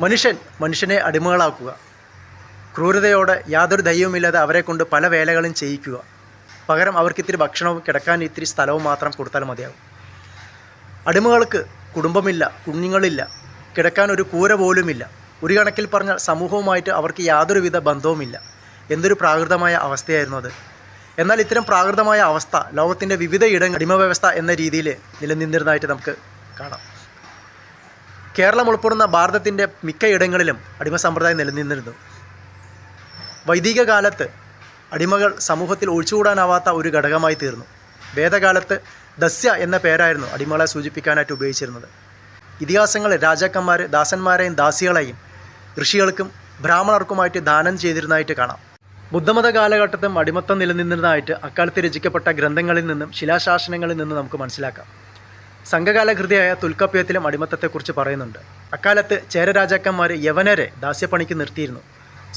മനുഷ്യൻ മനുഷ്യനെ അടിമകളാക്കുക. ക്രൂരതയോടെ യാതൊരു ദൈവമില്ലാതെ അവരെ കൊണ്ട് പല വേലകളും ചെയ്യിക്കുക. പകരം അവർക്ക് ഇത്തിരി ഭക്ഷണവും കിടക്കാൻ ഇത്തിരി സ്ഥലവും മാത്രം കൊടുത്താൽ മതിയാകും. അടിമകൾക്ക് കുടുംബമില്ല കുഞ്ഞുങ്ങളില്ല കിടക്കാൻ ഒരു കൂര പോലുമില്ല. ഒരു കണക്കിൽ പറഞ്ഞാൽ സമൂഹവുമായിട്ട് അവർക്ക് യാതൊരുവിധ ബന്ധവുമില്ല. എന്തൊരു പ്രാകൃതമായ അവസ്ഥയായിരുന്നു അത്. എന്നാൽ ഇത്തരം പ്രാകൃതമായ അവസ്ഥ ലോകത്തിന്റെ വിവിധ ഇടങ്ങൾ അടിമ വ്യവസ്ഥ എന്ന രീതിയിൽ നിലനിന്നിരുന്നതായിട്ട് നമുക്ക് കാണാം. കേരളം ഉൾപ്പെടുന്ന ഭാരതത്തിന്റെ മിക്ക ഇടങ്ങളിലും അടിമ സമ്പ്രദായം നിലനിന്നിരുന്നു. വൈദിക കാലത്ത് അടിമകൾ സമൂഹത്തിൽ ഒഴിച്ചുകൂടാനാവാത്ത ഒരു ഘടകമായി തീർന്നു. വേദകാലത്ത് ദസ്യ എന്ന പേരായിരുന്നു അടിമകളെ സൂചിപ്പിക്കാനായിട്ട് ഉപയോഗിച്ചിരുന്നത്. ഇതിഹാസങ്ങളിൽ രാജാക്കന്മാർ ദാസന്മാരെയും ദാസികളെയും ഋഷികൾക്കും ബ്രാഹ്മണർക്കുമായിട്ട് ദാനം ചെയ്തിരുന്നതായിട്ട് കാണാം. ബുദ്ധമത കാലഘട്ടത്തും അടിമത്തം നിലനിന്നിരുന്നതായിട്ട് അക്കാലത്ത് രചിക്കപ്പെട്ട ഗ്രന്ഥങ്ങളിൽ നിന്നും ശിലാശാസനങ്ങളിൽ നിന്നും നമുക്ക് മനസ്സിലാക്കാം. സംഘകാല കൃതിയായ തുൽക്കപ്യത്തിലും അടിമത്തത്തെക്കുറിച്ച് പറയുന്നുണ്ട്. അക്കാലത്ത് ചേര രാജാക്കന്മാർ യവനരെ ദാസ്യപ്പണിക്ക് നിർത്തിയിരുന്നു.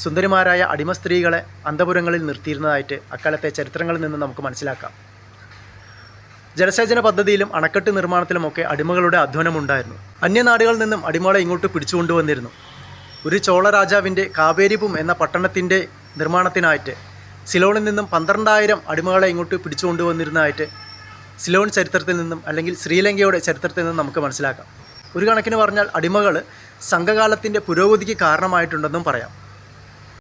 സുന്ദരിമാരായ അടിമ സ്ത്രീകളെ അന്തപുരങ്ങളിൽ നിർത്തിയിരുന്നതായിട്ട് അക്കാലത്തെ ചരിത്രങ്ങളിൽ നിന്ന് നമുക്ക് മനസ്സിലാക്കാം. ജലസേചന പദ്ധതിയിലും അണക്കെട്ട് നിർമ്മാണത്തിലുമൊക്കെ അടിമകളുടെ അധ്വാനമുണ്ടായിരുന്നു. അന്യനാടുകളിൽ നിന്നും അടിമകളെ ഇങ്ങോട്ട് പിടിച്ചുകൊണ്ടുവന്നിരുന്നു. ഒരു ചോള രാജാവിന്റെ കാവേരിപും എന്ന പട്ടണത്തിന്റെ നിർമ്മാണത്തിനായിട്ട് സിലോണിൽ നിന്നും പന്ത്രണ്ടായിരം അടിമകളെ ഇങ്ങോട്ട് പിടിച്ചുകൊണ്ടുവന്നിരുന്നതായിട്ട് സിലോൺ ചരിത്രത്തിൽ നിന്നും അല്ലെങ്കിൽ ശ്രീലങ്കയുടെ ചരിത്രത്തിൽ നിന്നും നമുക്ക് മനസ്സിലാക്കാം. ഒരു കണക്കിന് പറഞ്ഞാൽ അടിമകൾ സംഘകാലത്തിന്റെ പുരോഗതിക്ക് കാരണമായിട്ടുണ്ടെന്നും പറയാം.